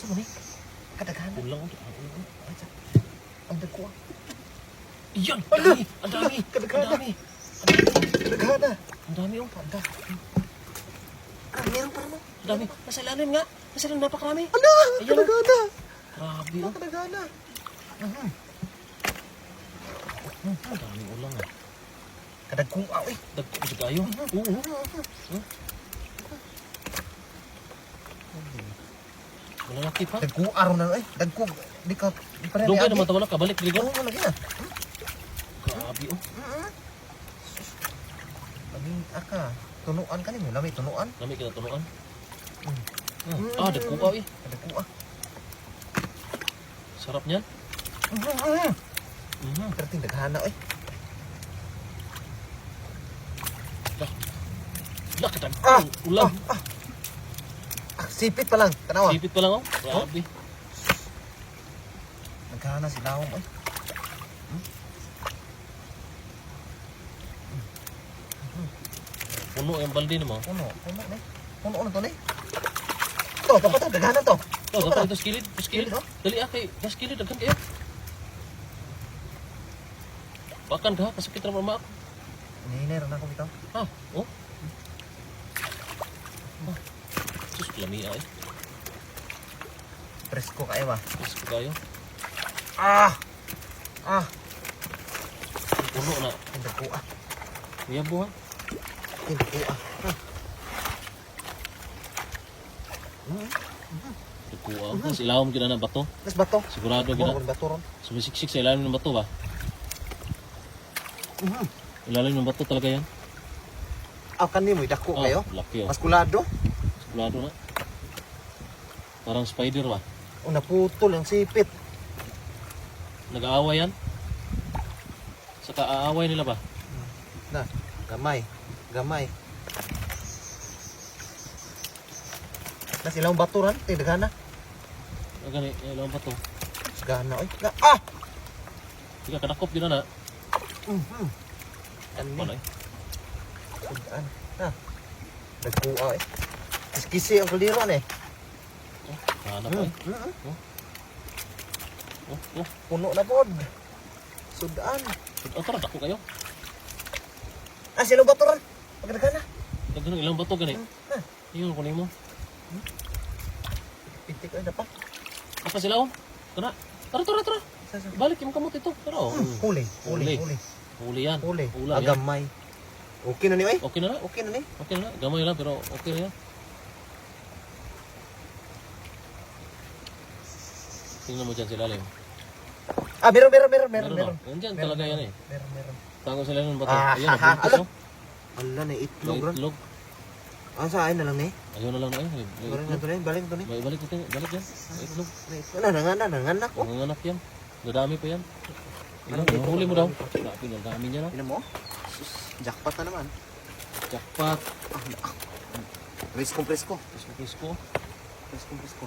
Sa mo ni? Kadaghan. Ulang, ulang, ulang. Ang dagko. Iyan! Ala! Dami! Ang dami! Kadaghan Ang dami! Kadaghan. Ang dami oh! Ang dami. Ah, meron pa naman. Ang dami! Nasa ilalim nga! Nasa ilalim napakarami! Ala! Ayan. Kadaghan na. Grabe oh! Kadaghan na. Mhm. Ang daming ulang ah! Kadagkong aw eh. Dagko sa kayo! Oo! Wala laki pa! Dagko araw na eh. Dagko. Di ka. Di pa rin. Dugay naman tawala ka! Balik dito! Oo, lagi na. Grabe oh! Lagi aka. Tunuan ka ni mo. Lami tunuan. Lami kita tunuan! Mm. Hmm. Ah, dagko ah eh! Kadagko ah. Sarap niyan! Mhm. Mhm. Pero tindaghana eh. Laki tag! Ah! Ulang! Ah, Ah, sipit pa lang. Tanawa. Sipit pa lang oh! Grabe! Naghana si Lawom eh. Puno yung balde mo! Puno. Puno ni. Puno na to ni. To, to pa to. Daghana to. Oh, dapat ito skilid, ito skilid. Skilid, oh. Dali ah, kay, gas skilid, daghan kayo. Bakan ka, kasakit na mama. Nihiner na ako bitaw. Ha, oh. Ah, sus, lami ah eh. Presko kayo ba? Sus, kayo. Ah! Ah! Puno na. Tindagko ah. Kuya buha. Tindagko ah. Nagkuha ako. Sa ilawom kita ng bato. Tapos bato. Sigurado kita. bato ron. Sumisiksik sa ilalim ng bato ba? Ilalim ng bato talaga yan. Ah, kani mo dako Oh, kayo. laki oh. Maskulado. Sigurado na. Parang spider ba? O naputol ang sipit. Nag-aaway yan? Saka aaway nila ba? Na, gamay. Gamay. Na silang baturan, tindaghana. Ang gani, ilawom bato. Gana oy. Na, ah! Hindi ka kadakop din na. Mhm. Ano Ani. Sudan. Na. Nagkuha eh. Kiskisi ang kuliran eh. Hanap ay. Mhm. Oh, oh. Puno na pod. Sudan. Ang tara, dako kayo. Ah, silang baturan. Pagdagana. Nagano ilang bato gani. Ah, Iyon ko nimo. pitik ay dapat. Apa sila oh? Kana. Tara, tara, tara. Balik yung kamot ito. Tara oh. Huli, huli, Huli. huli. Huli yan. Huli. Ulam. Agamay. Okay na ni oy. Okay na na. Okay na ni. Okay na na. Gamay lang pero okay na yan. Tingnan mo dyan sila Leo. Ah, meron, meron, meron, meron, Meron meron. Nandyan talaga yan eh. Meron, meron. Tago sila ng bato. Ah, Ayan, ha, ha, ala. oh. Ala na itlog ron. itlog. Ah, sa akin na lang ni. Ayun na lang na eh. Balik na to ni, balik to ni. May balik ito. Balik yan. Itlog. Ano, nanganak, nanganak oh. Nanganak yan. Dadami pa yan. Ano dito? Huli mo daw. Grabe, ang dami niya na. Ina mo? Jackpot na naman. Jackpot. Ah, Presko, pisko. Presko, presko.